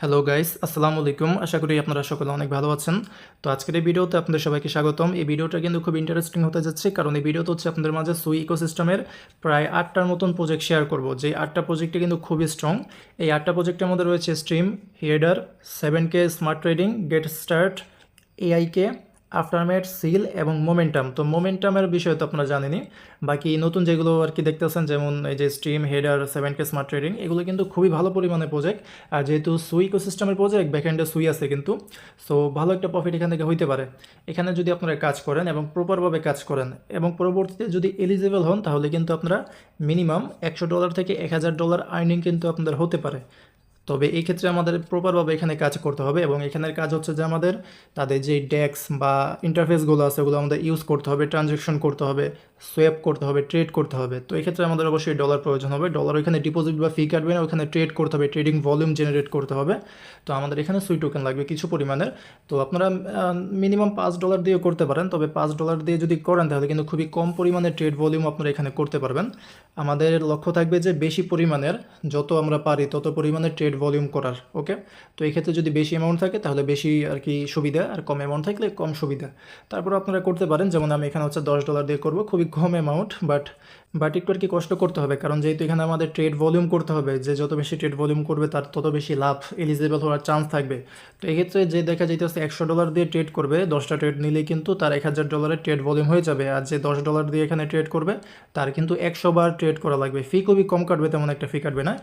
Hello guys আসসালামু আলাইকুম আশা করি আপনারা সকলে অনেক ভালো আছেন। তো আজকের এই ভিডিওতে আপনাদের সবাইকে স্বাগতম। এই ভিডিওটা কিন্তু খুব ইন্টারেস্টিং হতে যাচ্ছে, কারণ এই ভিডিওতে হচ্ছে আপনাদের মাঝে সুই ইকোসিস্টেমের প্রায় আটটার মতন প্রজেক্ট শেয়ার করব। যে আটটা প্রজেক্টটি কিন্তু খুবই স্ট্রং এই আটটা প্রজেক্টের মধ্যে রয়েছে stream header seven K smart trading gate start এআইকে আফটারমেট সিল এবং মোমেন্টাম তো মোমেন্টামের বিষয় তো আপনারা জানেনই। বাকি নতুন যেগুলো আর কি দেখতেছেন যেমন এই যে stream header seven K smart trading এগুলো কিন্তু খুবই ভালো পরিমাণে প্রজেক্ট আর যেহেতু সুই ইকোসিস্টেমের প্রজেক্ট ব্যাকএন্ডে সুই আছে কিন্তু। সো ভালো একটা প্রফিট এখান থেকে হইতে পারে। এখানে যদি আপনারা কাজ করেন এবং প্রপারভাবে কাজ করেন এবং পরবর্তীতে যদি এলিজিবল হন, তাহলে কিন্তু আপনারা মিনিমাম একশো ডলার থেকে এক হাজার ডলার আর্নিং কিন্তু আপনাদের হতে পারে। তবে এই ক্ষেত্রে আমাদের প্রপারভাবে এখানে কাজ করতে হবে এবং এখানের কাজ হচ্ছে যে আমাদের তাদের যে ডেক্স বা ইন্টারফেসগুলো আছে, ওগুলো আমাদের ইউজ করতে হবে ট্রানজ্যাকশন করতে হবে সোয়েপ করতে হবে ট্রেড করতে হবে। তো এই ক্ষেত্রে আমাদের অবশ্যই ডলার প্রয়োজন হবে। ডলার ওইখানে ডিপোজিট বা ফি কাটবে না ওখানে ট্রেড করতে হবে ট্রেডিং ভলিউম জেনারেট করতে হবে। তো আমাদের এখানে সুই টোকেন লাগবে কিছু পরিমাণের। তো আপনারা মিনিমাম পাঁচ ডলার দিয়ে করতে পারেন, তবে পাঁচ ডলার দিয়ে যদি করেন তাহলে কিন্তু খুবই কম পরিমাণে ট্রেড ভলিউম আপনারা এখানে করতে পারবেন। আমাদের লক্ষ্য থাকবে যে বেশি পরিমাণের, যত আমরা পারি তত পরিমাণে ট্রেড ভলিউম করার ওকে তো এই ক্ষেত্রে যদি বেশি অ্যামাউন্ট থাকে, তাহলে বেশি আর কি সুবিধা, আর কম অ্যামাউন্ট থাকলে কম সুবিধা। তারপর আপনারা করতে পারেন, যেমন আমি এখানে হচ্ছে দশ ডলার দিয়ে করব, খুবই কম অ্যামাউন্ট বাট বাট একটু আর কি কষ্ট করতে হবে, কারণ যেহেতু এখানে আমাদের ট্রেড ভলিউম করতে হবে, যে যত বেশি ট্রেড ভলিউম করবে তার তত বেশি লাভ এলিজিবল হওয়ার চান্স থাকবে। তো এক্ষেত্রে যে দেখা যাইতেছে একশো ডলার দিয়ে ট্রেড করবে, দশটা ট্রেড নিলে কিন্তু তার এক হাজার ডলারের ট্রেড ভলিউম হয়ে যাবে, আর যে দশ ডলার দিয়ে এখানে ট্রেড করবে, তার কিন্তু একশো বার ট্রেড করা লাগবে। ফি খুবই কম কাটবে, তেমন একটা ফি কাটবে না।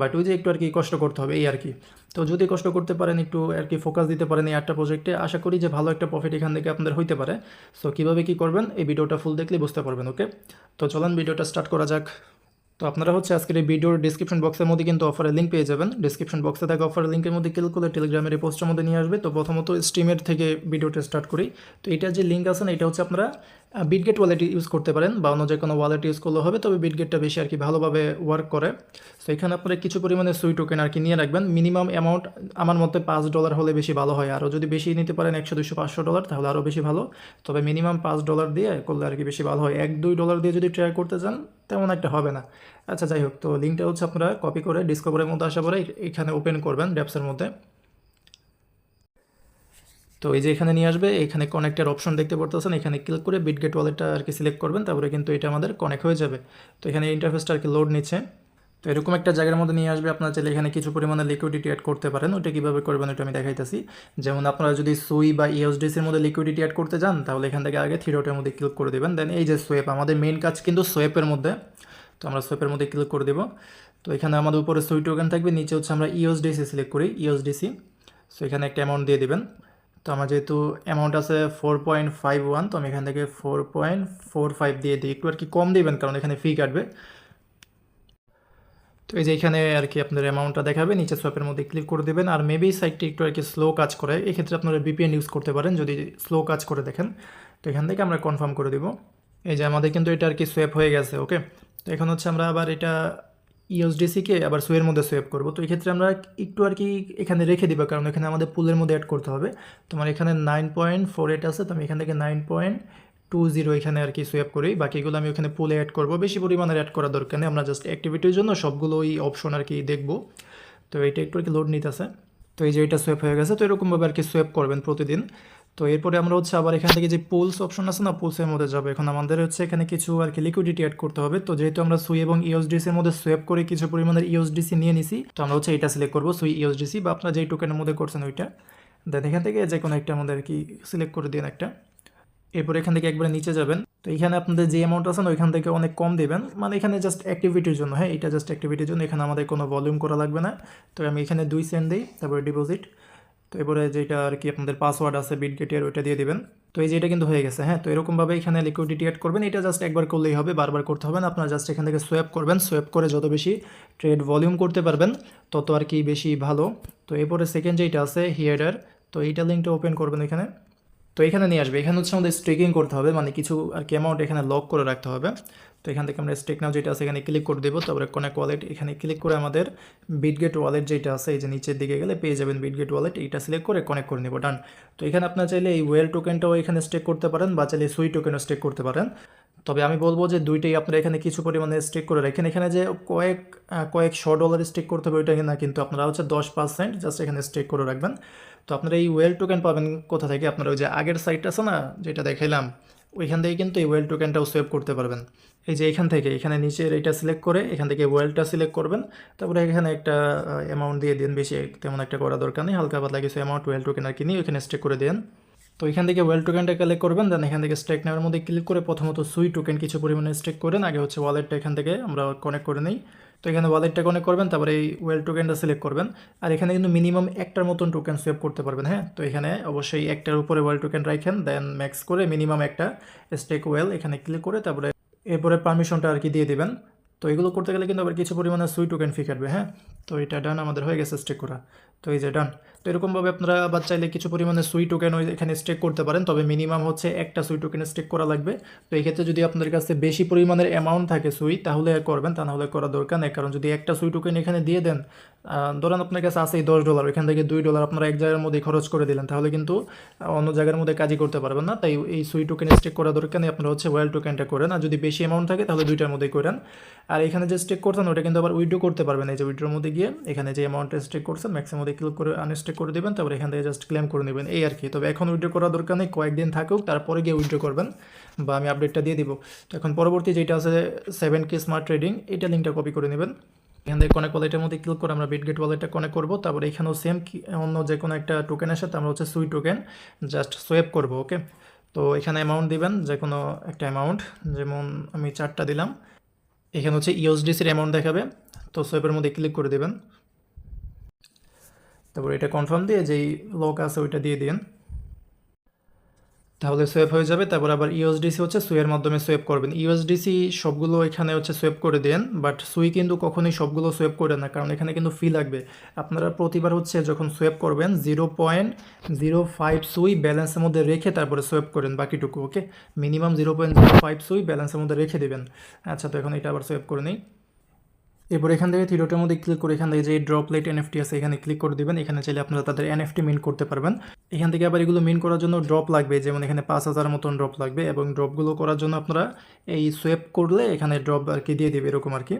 বাট ওই যে একটু আর কি কষ্ট করতে হবে, এই আর কি। তো যদি কষ্ট করতে পারেন, একটু আর কি ফোকাস দিতে পারেন এই আটটা প্রজেক্টে আশা করি যে ভালো একটা প্রফিট এখান থেকে আপনাদের হইতে পারে। সো কীভাবে কী করবেন, এই ভিডিওটা ফুল দেখলে বুঝতে পারবেন ওকে তো চলেন ভিডিওটা স্টার্ট করা যাক। তো আপনারা হচ্ছে আজকের এই ভিডিওর ডিসক্রিপশন বক্সের মধ্যে কিন্তু অফারের লিঙ্ক পেয়ে যাবেন। ডিসক্রিপশন বক্সে থাকা অফারের লিঙ্কের মধ্যে ক্লিক করলে টেলিগ্রামের এই পোস্টের মধ্যে নিয়ে আসবে। তো প্রথমত স্ট্রিমের থেকে ভিডিওটা স্টার্ট করি। তো এটা যে লিঙ্ক আছে না, এটা হচ্ছে আপনারা বিটগেট ওয়ালেট ইউজ করতে পারেন বা অন্য যে কোনো ওয়ালেট ইউজ করলে হবে, তবে বিটগেটটা বেশি আর কি ভালোভাবে ওয়ার্ক করে। তো এখানে আপনারা কিছু পরিমাণে সুই টোকেন আর কি নিয়ে রাখবেন। মিনিমাম অ্যামাউন্ট আমার মতে পাঁচ ডলার হলে বেশি ভালো হয়। আরও যদি বেশি নিতে পারেন একশো দুশো পাঁচশো ডলার তাহলে আরও বেশি ভালো। তবে মিনিমাম পাঁচ ডলার দিয়ে করলে আর কি বেশি ভালো হয়। এক, দুই ডলার দিয়ে যদি ট্রাই করতে চান, তেমন একটা হবে না। আচ্ছা যাই হোক, তো লিঙ্কটা হচ্ছে আপনারা কপি করে ডিসকভারের মধ্যে আসা পরে এখানে ওপেন করবেন ড্যাপসের মধ্যে। তো এই যে এখানে নিয়ে আসবে, এখানে কানেক্টের অপশন দেখতে পারতেছেন, এখানে ক্লিক করে বিটগেট ওয়ালেটটা আর কি সিলেক্ট করবেন, তারপরে কিন্তু এটা আমাদের কানেক্ট হয়ে যাবে। তো এখানে ইন্টারফেসটা আর কি লোড নিচ্ছে। তো এরকম একটা জায়গার মধ্যে নিয়ে আসবে, আপনারা চাইলে এখানে কিছু পরিমাণে লিকুইডিটি অ্যাড করতে পারেন ওটা কীভাবে করবেন ওটা আমি দেখাইতেছি। যেমন আপনারা যদি সুই বা ইউএসডিসির মধ্যে লিকুইডিটি অ্যাড করতে যান তাহলে এখান থেকে আগে থ্রিডটের মধ্যে ক্লিক করে দেবেন। দেন এই যে সোয়েপ আমাদের মেইন কাজ কিন্তু সোয়েপের মধ্যে। তো আমরা সোয়েপের মধ্যে ক্লিক করে দেবো। তো এখানে আমাদের উপরে সুই টোকেন থাকবে, নিচে হচ্ছে আমরা ইউএসডিসি সিলেক্ট করি ইউএসডিসি সো এখানে একটা অ্যামাউন্ট দিয়ে দেবেন। তো আমার যেহেতু অ্যামাউন্ট আছে ফোর পয়েন্ট ফাইভ ওয়ান তো আমি এখান থেকে ফোর পয়েন্ট ফোর ফাইভ দিয়ে দিই। একটু আর কি কম দেবেন, কারণ এখানে ফি কাটবে। তো এই যে এখানে আর কি আপনার অ্যামাউন্টটা দেখাবে, নিচে সোয়াপের মধ্যে ক্লিক করে দেবেন। আর মেবি সাইটটি একটু আর কি স্লো কাজ করে। এক্ষেত্রে আপনারা বিপিএন ইউজ করতে পারেন, যদি স্লো কাজ করে দেখেন। তো এখান থেকে আমরা কনফার্ম করে দেবো। এই যে আমাদের কিন্তু এটা আর কি সোয়েপ হয়ে গেছে ওকে তো এখন হচ্ছে আমরা আবার এটা ইউএসডিসিকে আবার সুয়ের মধ্যে সোয়েপ করব। তো এক্ষেত্রে আমরা একটু আর কি এখানে রেখে দিব, কারণ এখানে আমাদের পুলের মধ্যে অ্যাড করতে হবে। তোমার এখানে নাইন পয়েন্ট ফোর এইট আছে, তো আমি এখান থেকে নাইন পয়েন্ট টু জিরো এখানে আর কি সোয়েপ করি। বাকিগুলো আমি ওখানে পুলে অ্যাড করব। বেশি পরিমাণে অ্যাড করার দরকার নেই, আমরা জাস্ট অ্যাক্টিভিটির জন্য সবগুলো ওই অপশন আর কি দেখব। তো এটা একটু আর কি লোড নিতেছে। তো এই যে এটা সোয়েপ হয়ে গেছে, তো এরকমভাবে আর কি সোয়েপ করবেন প্রতিদিন। তো এরপরে আমরা হচ্ছে আবার এখান থেকে যে পুলস অপশন আছে না পুলসের মধ্যে যাবে। এখন আমাদের হচ্ছে এখানে কিছু আর কি লিকুইডিটি অ্যাড করতে হবে। তো যেহেতু আমরা সুই এবং ইউএসডিসির মধ্যে সোয়েপ করে কিছু পরিমাণের ইউএসডিসি নিয়ে নিছি, তো আমরা হচ্ছে এটা সিলেক্ট করব সুই ইউএসডিসি বা আপনারা যেই টোকেনের মধ্যে করছেন ওইটা। দেন এখান থেকে যে কোনো একটা আমাদের কি সিলেক্ট করে দিন একটা। এরপর এখান থেকে একবারে নিচে যাবেন। তো এখানে আপনাদের যে অ্যামাউন্ট আছে না, ওইখান থেকে অনেক কম দেবেন। মানে এখানে জাস্ট অ্যাক্টিভিটির জন্য হ্যাঁ এটা জাস্ট অ্যাক্টিভিটির জন্য। এখানে আমাদের কোনো ভলিউম করা লাগবে না। তো আমি এখানে দুই সেন্ট দিই, তারপরে ডিপোজিট তো এরপরে যেটা আর কি আপনাদের পাসওয়ার্ড আছে বিটগেটের ওইটা দিয়ে দেবেন। তো এই যে এটা কিন্তু হয়ে গেছে হ্যাঁ? তো এরকমভাবে এখানে লিকুইডিটি অ্যাড করবেন। এটা জাস্ট একবার করলেই হবে, বারবার করতে হবে না। আপনারা জাস্ট এখান থেকে সোয়াপ করবেন। সোয়াপ করে যত বেশি ট্রেড ভলিউম করতে পারবেন, তত আর কি বেশি ভালো। তো এরপরে সেকেন্ড যেটা আছে হিয়াডার তো এইটা লিঙ্কটা ওপেন করবেন এখানে। তো এখানে নিয়ে আসবে। এখানে হচ্ছে আমাদের স্ট্রেকিং করতে হবে মানে কিছু আর কি অ্যামাউন্ট এখানে লক করে রাখতে হবে। তো এখান থেকে আমরা স্টেক নাও যেটা আছে এখানে ক্লিক করে দেবো। তারপরে কনেক্ট ওয়ালেট এখানে ক্লিক করে আমাদের বিটগেট ওয়ালেট যেটা আছে, এই যে নিচের দিকে গেলে পেয়ে যাবেন বিটগেট ওয়ালেট এইটা সিলেক্ট করে কানেক্ট করে নেব ডান তো এখানে আপনার চাইলে এই ওয়েল টোকেনটাও এখানে স্টেক করতে পারেন বা চাইলে সুই টোকেনও স্টেক করতে পারেন। তবে আমি বলব যে দুইটাই আপনারা এখানে কিছু পরিমাণে স্টেক করে রাখেন। এখানে যে কয়েক কয়েক কয়েকশো ডলার স্টেক করতে হবে, ওইটা না কিন্তু আপনারা হচ্ছে দশ পার্সেন্ট জাস্ট এখানে স্টেক করে রাখবেন। তো আপনারা এই ওয়েল টোকেন পাবেন কোথা থেকে? আপনারা ওই যে আগের সাইট আছে না, যেটা দেখাইলাম ওইখান থেকে কিন্তু এই ওয়েল টোকেনটাও সেভ করতে পারবেন। এই যে এখান থেকে, এখানে নিচের এইটা সিলেক্ট করে এখান থেকে ওয়েলটা সিলেক্ট করবেন। তারপরে এখানে একটা অ্যামাউন্ট দিয়ে দিন, বেশি তেমন একটা করা দরকার নেই, হালকা পাতলা কিছু অ্যামাউন্ট ওয়েল টোকেন আর কিনি ওইখানে স্টেক করে দেন। তো এখান থেকে ওয়েল টোকেনটা কালেক্ট করবেন দেন এখান থেকে স্টেক নেওয়ার মধ্যে ক্লিক করে প্রথমত সুই টোকেন কিছু পরিমাণে স্টেক করেন। আগে হচ্ছে ওয়ালেটটা এখান থেকে আমরা কানেক্ট করে নিই। তো এখানে ওয়ালেটটা কানেক্ট করবেন, তারপরে এই ওয়েল টোকেনটা সিলেক্ট করবেন। আর এখানে কিন্তু মিনিমাম একটার মতন টোকেন সেভ করতে পারবেন হ্যাঁ? তো এখানে অবশ্যই একটার উপরে ওয়েল টোকেন রাখেন দেন ম্যাক্স করে মিনিমাম একটা স্টেক ওয়েল এখানে ক্লিক করে তারপরে এরপরে পারমিশনটা আর কি দিয়ে দিবেন। তো এগুলো করতে গেলে কিন্তু আবার কিছু পরিমাণে সুই টোকেন ফি কাটবে হ্যাঁ? তো এটা ডান আমাদের হয়ে গেছে স্টেক করা। তো এই যে ডান তো এরকমভাবে আপনারা আবার চাইলে কিছু পরিমাণে সুই টোকেন ওই এখানে স্টেক করতে পারেন, তবে মিনিমাম হচ্ছে একটা সুই টোকেন স্টেক করা লাগবে। তো এই ক্ষেত্রে যদি আপনাদের কাছে বেশি পরিমাণের অ্যামাউন্ট থাকে সুই তাহলে করবেন, তা নাহলে করা দরকার নেই। কারণ যদি একটা সুই টোকেন এখানে দিয়ে দেন ধরেন আপনার কাছে আছে দশ ডলার এখান থেকে দুই ডলার আপনারা এক জায়গার মধ্যে খরচ করে দিলেন, তাহলে কিন্তু অন্য জায়গার মধ্যে কাজই করতে পারবেন না। তাই এই সুই টোকেন স্টেক করা দরকার নেই, আপনারা হচ্ছে ওয়েল টোকেনটা করেন। আর যদি বেশি অ্যামাউন্ট থাকে, তাহলে দুইটার মধ্যেই করেন। আর এখানে যে স্টেক করছেন, ওটা কিন্তু আবার উইড্রো করতে পারবেন। এই যে উইড্রোর মধ্যে গিয়ে এখানে যে অ্যামাউন্টটা স্টেক করছেন ম্যাক্সিমাম ক্লিক করে আনস্টেক করে দেবেন, তারপর এখান থেকে জাস্ট ক্লেম করে নেবেন। এই আর কি। তবে এখন উইড্রো করার দরকার নেই, কয়েকদিন থাকুক, তারপরে গিয়ে উইড্রো করবেন বা আমি আপডেটটা দিয়ে দিব। তো এখন পরবর্তী যেটা আছে সেভেন কে স্মার্ট ট্রেডিং এটা লিঙ্কটা কপি করে নেবেন। এখান থেকে কনেক্ট ওয়ালেটের মধ্যে ক্লিক করে আমরা বিটগেট ওয়ালেটটা কনেক্ট করব। তারপরে এখানেও সেম অন্য যে কোনো একটা টোকেনের সাথে আমরা হচ্ছে সুই টোকেন জাস্ট সোয়েপ করব ওকে তো এখানে অ্যামাউন্ট দিবেন যে কোনো একটা অ্যামাউন্ট যেমন আমি চারটা দিলাম। এখানে হচ্ছে ইউএসডিসির অ্যামাউন্ট দেখাবে, তো সোয়েপের মধ্যে ক্লিক করে দেবেন। তারপর এটা কনফার্ম দিয়ে যেই লক আছে ওইটা দিয়ে দিন। তাহলে সোয়েপ হয়ে যাবে, তারপর আবার ইউএসডিসি হচ্ছে সুইয়ের মাধ্যমে সোয়েপ করবেন। ইউএসডিসি সবগুলো এখানে হচ্ছে সোয়েপ করে দেন বাট সুই কিন্তু কখনোই সবগুলো সোয়েপ করে না, কারণ এখানে কিন্তু ফি লাগবে। আপনারা প্রতিবার হচ্ছে যখন সোয়েপ করবেন জিরো পয়েন্ট জিরো ফাইভ সুই ব্যালেন্সের মধ্যে রেখে তারপরে সোয়েপ করেন বাকিটুকু okay minimum zero point zero five Sui ব্যালেন্সের মধ্যে রেখে দেবেন। আচ্ছা তো এখন এটা আবার সোয়েপ করে নিই। এরপর এখান থেকে থিরোটার মধ্যে ক্লিক করে এখান থেকে যে ড্রপলেট এনএফটি আছে, এখানে ক্লিক করে দিবেন। এখানে চাইলে আপনারা তাদের এনএফটি মিন করতে পারবেন। এখান থেকে আবার এগুলো মিন করার জন্য ড্রপ লাগবে, যেমন এখানে পাঁচ হাজার মতন ড্রপ লাগবে এবং ড্রপগুলো করার জন্য আপনারা এই সোয়েপ করলে এখানে ড্রপ আর কি দিয়ে দেবে, এরকম আর কি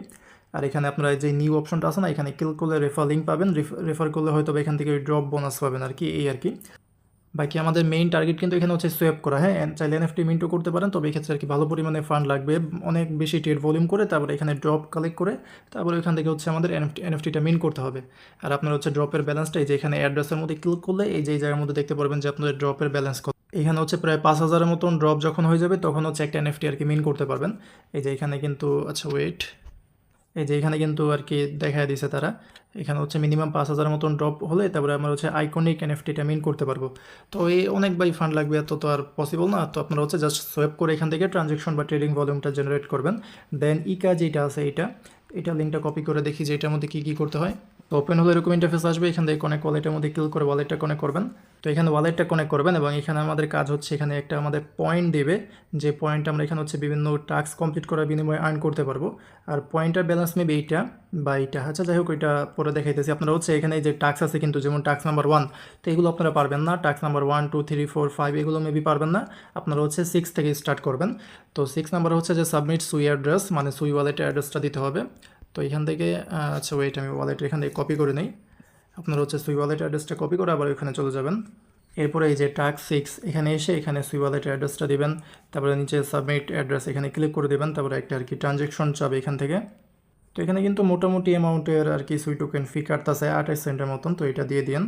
আর এখানে আপনারা যে নিউ অপশনটা আছে না, এখানে ক্লিক করলে রেফার লিঙ্ক পাবেন। রেফার করলে হয়তো এখান থেকে ড্রপ বোনাস পাবেন আর কি এই আর কি বাকি আমাদের মেইন টার্গেট কিন্তু এখানে হচ্ছে সোয়েপ করা হ্যাঁ? চাইলে এনএফটি মিন্টও করতে পারেন, তবে এক্ষেত্রে আর কি ভালো পরিমাণে ফান্ড লাগবে। অনেক বেশি ট্রেড ভলিউম করে, তারপরে এখানে ড্রপ কালেক্ট করে, তারপরে এখান থেকে হচ্ছে আমাদের এনএফটি এনএফটিটা মিন করতে হবে। আর আপনার হচ্ছে ড্রপের ব্যালেন্সটা এই যে এখানে অ্যাড্রেসের মধ্যে ক্লিক করলে এই যে জায়গার মধ্যে দেখতে পারবেন যে আপনাদের ড্রপের ব্যালেন্স কত। এখানে হচ্ছে প্রায় পাঁচ হাজারের মতন ড্রপ যখন হয়ে যাবে, তখন হচ্ছে একটা এনএফটি আর কি মিন করতে পারবেন। এই যে এখানে কিন্তু আচ্ছা ওয়েট এই যে এখানে কিন্তু আর কি দেখা দিছে তারা। এখানে হচ্ছে মিনিমাম পাঁচ হাজার মতন ড্রপ হলে তারপরে আমরা হচ্ছে আইকনিক এনএফটিটা মিন করতে পারব। তো এই অনেক বাই ফান্ড লাগবে, এত তো আর পসিবল না। তো আপনারা হচ্ছে জাস্ট সোয়েপ করে এখান থেকে ট্রানজেকশন বা ট্রেডিং ভলিউমটা জেনারেট করবেন। দেন ইকা যেটা আছে এটা এটা লিঙ্কটা কপি করে দেখি যে এটার মধ্যে কী কী করতে হয়। তো ওপেন হলে এরকম ইন্টারফেস আসবে, এখান থেকে কনেক্ট ওয়ালেটের মধ্যে ক্লিক করে ওয়ালেটটা কনেক্ট করবেন। তো এখানে ওয়ালেটটা কনেক্ট করবেন এবং এখানে আমাদের কাজ হচ্ছে, এখানে একটা আমাদের পয়েন্ট দেবে, যে পয়েন্ট আমরা এখানে হচ্ছে বিভিন্ন টাস্ক কমপ্লিট করার বিনিময়ে আর্ন করতে পারব। আর পয়েন্টার ব্যালেন্স মেবি এইটা বা এইটা। আচ্ছা যাই হোক এটা পরে দেখাইতেছি। আপনারা হচ্ছে এখানে যে টাস্ক আছে কিন্তু, যেমন টাস্ক নাম্বার ওয়ান তো এগুলো আপনারা পারবেন না। Task number one two three four five এগুলো মেবি পারবেন না। আপনারা হচ্ছে সিক্স থেকে স্টার্ট করবেন। তো সিক্স নাম্বার হচ্ছে যে সাবমিট সুই অ্যাড্রেস মানে সুই ওয়ালেটের অ্যাড্রেসটা দিতে হবে। তো এখান থেকে আচ্ছা ওয়েট আমি ওয়ালেট এখান থেকে কপি করে নিই। আপনারা হচ্ছে সুই ওয়ালেট অ্যাড্রেসটা কপি করে আবার ওইখানে চলে যাবেন। এরপরে এই যে টাক সিক্স এখানে এসে এখানে সুই ওয়ালেটের অ্যাড্রেসটা দিবেন। তারপরে নিচে সাবমিট অ্যাড্রেস এখানে ক্লিক করে দেবেন। তারপরে একটা আর কি ট্রানজ্যাকশন চাবে এখান থেকে। তো এখানে কিন্তু মোটামুটি অ্যামাউন্টের আর কি সুই টোকেন ফি কাটতেছে আঠাশ সেন্টের মতন। তো এটা দিয়ে দিন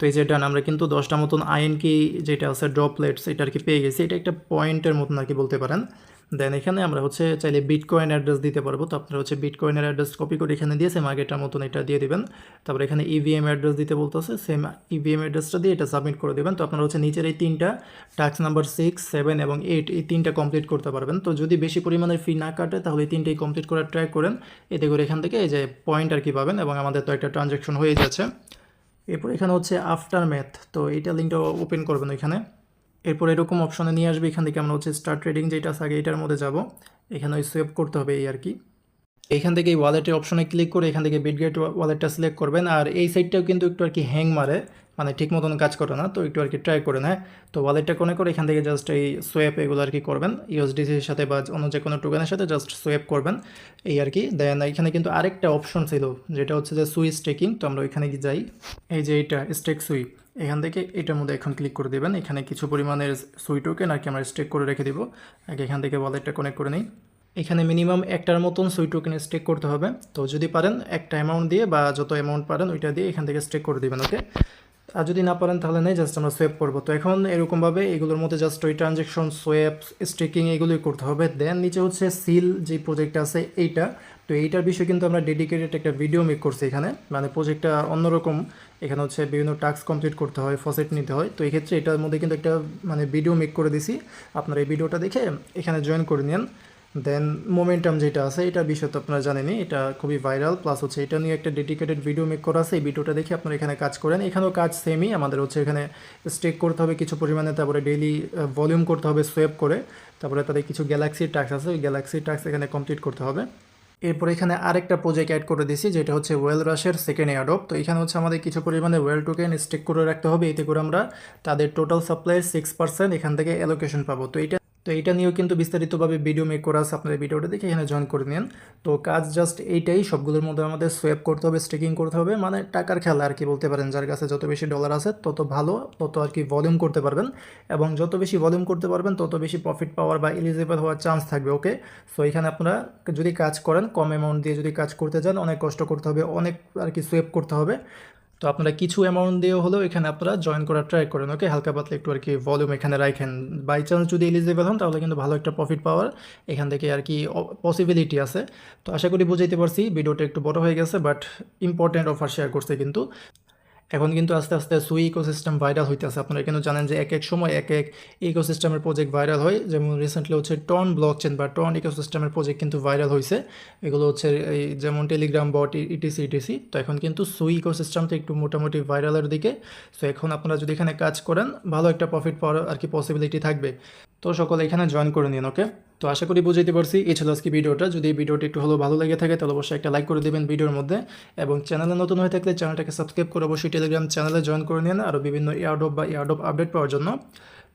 তো এই যে ডান আমরা কিন্তু দশটা মতন আইএন কি যেটা আছে ড্রপলেটস এটা আর কি পেয়ে গেছি। এটা একটা পয়েন্টের মতন আর কি বলতে পারেন। দেন এখানে আমরা হচ্ছে চাইলে বিটকয়েন অ্যাড্রেস দিতে পারব। তো আপনারা হচ্ছে বিটকয়েনের অ্যাড্রেস কপি করে এখানে দিয়ে সেম আগেটার মতন এটা দিয়ে দিবেন। তারপরে এখানে ইভিএম অ্যাড্রেস দিতে বলতেছে সেম ইভিএম অ্যাড্রেসটা দিয়ে এটা সাবমিট করে দেবেন। তো আপনারা হচ্ছে নিচের এই তিনটা টাস্ক নাম্বার সিক্স সেভেন এবং এইট এই তিনটা কমপ্লিট করতে পারবেন। তো যদি বেশি পরিমাণের ফি না কাটে, তাহলে এই তিনটেই কমপ্লিট করার ট্রাই করেন। এতে করে এখান থেকে এই যে পয়েন্ট আর কি পাবেন এবং আমাদের তো একটা ট্রানজ্যাকশন হয়ে যাচ্ছে। এরপর এখানে হচ্ছে আফটার ম্যাথ তো এইটা লিঙ্কটা ওপেন করবেন এখানে এরপর এরকম অপশনে নিয়ে আসবে, এখান থেকে আমরা হচ্ছে স্টার্ট ট্রেডিং যেটা আগে এটার মধ্যে যাব। এখানে ওই সেভ করতে হবে এই আর কি। এখান থেকে এই ওয়ালেটের অপশনে ক্লিক করে এখান থেকে বিটগেট ওয়ালেটটা সিলেক্ট করবেন। আর এই সাইডটাও কিন্তু একটু আর কি হ্যাং মারে মানে ঠিক মতন কাজ করে না, তো একটু আর কি ট্রাই করে নেয়। তো ওয়ালেটটা কোনে করে এখান থেকে জাস্ট এই সোয়েপ এগুলো আর কি করবেন। ইউএসডিসির সাথে বা অন্য যে কোনো টোকেনের সাথে জাস্ট সোয়েপ করবেন। এই আর কি। দেন এখানে কিন্তু আরেকটা অপশন ছিল, যেটা হচ্ছে যে সুই স্টেকিং তো আমরা ওইখানে গিয়ে যাই। এই যে এইটা স্টেক সুই এখান থেকে এটার মধ্যে এখন ক্লিক করে দেবেন। এখানে কিছু পরিমাণের সুই টোকেন আর কি আমরা স্টেক করে রেখে দিব। আগে এখান থেকে ওয়ালেটটা কানেক্ট করে নিই। এখানে মিনিমাম একটার মতন সুই টোকেন স্টেক করতে হবে। তো যদি পারেন একটা অ্যামাউন্ট দিয়ে বা যত অ্যামাউন্ট পারেন ওইটা দিয়ে এখান থেকে স্টেক করে দেবেন ওকে আর যদি না পারেন তাহলে নেই জাস্ট আমরা সোয়েপ করব। তো এখন এরকমভাবে এগুলোর মধ্যে জাস্ট ওই ট্রানজ্যাকশন সোয়েপ স্টেকিং এগুলোই করতে হবে। দেন নিচে হচ্ছে সিল যে প্রজেক্ট আছে এইটা। তো এইটার বিষয়ে কিন্তু আমরা ডেডিকেটেড একটা ভিডিও মেক করছি এখানে। মানে প্রজেক্টটা অন্যরকম। এখানে হচ্ছে বিভিন্ন টাস্ক কমপ্লিট করতে হয় ফসেট নিতে হয়। তো এই ক্ষেত্রে এটার মধ্যে কিন্তু একটা মানে ভিডিও মেক করে দিছি। আপনারা এই ভিডিওটা দেখে এখানে জয়েন করে নিন দেন মোমেন্টাম যেটা আছে, এটা বিষয় তো আপনারা জানেনই, এটা খুবই ভাইরাল প্লাস হচ্ছে এটা নিয়ে একটা ডেডিকেটেড ভিডিও মেক করা আছে। এই ভিডিওটা দেখে আপনারা এখানে কাজ করেন। এখানেও কাজ সেমই আমাদের হচ্ছে এখানে স্টেক করতে হবে কিছু পরিমাণে, তারপরে ডেইলি ভলিউম করতে হবে সোয়েপ করে। তারপরে তাদের কিছু গ্যালাক্সির টাস্ক আছে। ওই গ্যালাক্সির টাস্ক এখানে কমপ্লিট করতে হবে। এরপর এখানে আরেকটা প্রজেক্ট অ্যাড করে দিয়েছি, যেটা হচ্ছে ওয়েল রাশের সেকেন্ড এয়ারডপ তো এখানে হচ্ছে আমাদের কিছু পরিমাণে ওয়েল টোকেন স্টেক করে রাখতে হবে। এতে করে আমরা তাদের টোটাল সাপ্লাইয়ের সিক্স পার্সেন্ট এখান থেকে অ্যালোকেশন পাবো। তো এটা তো এটা নিয়েও কিন্তু বিস্তারিতভাবে ভিডিও মেক করা আছে, আপনার এই ভিডিওটা দেখে এখানে জয়েন করে নিন। তো কাজ জাস্ট এইটাই, সবগুলোর মধ্যে আমাদের সোয়েপ করতে হবে স্টেকিং করতে হবে মানে টাকার খেলা আর কি বলতে পারেন। যার কাছে যত বেশি ডলার আছে, তত ভালো, তত আর কি ভলিউম করতে পারবেন। এবং যত বেশি ভলিউম করতে পারবেন, তত বেশি প্রফিট পাওয়ার বা এলিজিবল হওয়ার চান্স থাকবে ওকে সো এখানে আপনারা যদি কাজ করেন, কম অ্যামাউন্ট দিয়ে যদি কাজ করতে যান অনেক কষ্ট করতে হবে, অনেক আর কি সোয়েপ করতে হবে। তো আপনারা কিছু অ্যামাউন্ট দিয়ে হলেও এখানে আপনারা জয়েন করার ট্রাই করেন ওকে হালকা পাতলা একটু আর কি ভলিউম এখানে রাখেন। বাই চান্স যদি এলিজিবল হন, তাহলে কিন্তু ভালো একটা প্রফিট পাওয়ার এখান থেকে আর কি পসিবিলিটি আছে। তো আশা করি বুঝাইতে পারছি, ভিডিওটা একটু বড় হয়ে গেছে বাট ইম্পর্ট্যান্ট অফার শেয়ার করছে কিন্তু। এখন কিন্তু আস্তে আস্তে সুই ইকোসিস্টেম ভাইরাল হইতেছে। আপনারা কিন্তু জানেন যে এক এক সময় এক এক ইকোসিস্টেমের প্রজেক্ট ভাইরাল হয়। যেমন রিসেন্টলি হচ্ছে টন ব্লক চেন বা টন ইকোসিস্টেমের প্রজেক্ট কিন্তু ভাইরাল হয়েছে এগুলো হচ্ছে এই যেমন টেলিগ্রাম বট ইটিসি ইটিসি তো এখন কিন্তু সুই ইকোসিস্টেমটা একটু মোটামুটি ভাইরালের দিকে। সো এখন আপনারা যদি এখানে কাজ করেন, ভালো একটা প্রফিট পাওয়ার আর কি পসিবিলিটি থাকবে। তো সকলে এখানে জয়েন করে নিন ওকে তো আশা করি বুঝাইতে পারছি। এই ছিল আজকে ভিডিওটা। যদি ভিডিওটি একটু হলেও ভালো লেগে থাকে, তাহলে অবশ্যই একটা লাইক করে দেবেন ভিডিওর মধ্যে। এবং চ্যানেলে নতুন হয়ে থাকলে চ্যানেলটাকে সাবস্ক্রাইব করে অবশ্যই টেলিগ্রাম চ্যানেলে জয়েন করে নিন, আরও বিভিন্ন ইয়ারডপ বা ইয়ারডপ আপডেট পাওয়ার জন্য।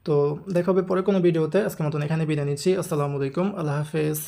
তো দেখা হবে পরে কোনো ভিডিওতে। আজকে মতন এখানে বিদায় নিচ্ছি। আসসালামু আলাইকুম। আল্লাহ হাফেজ।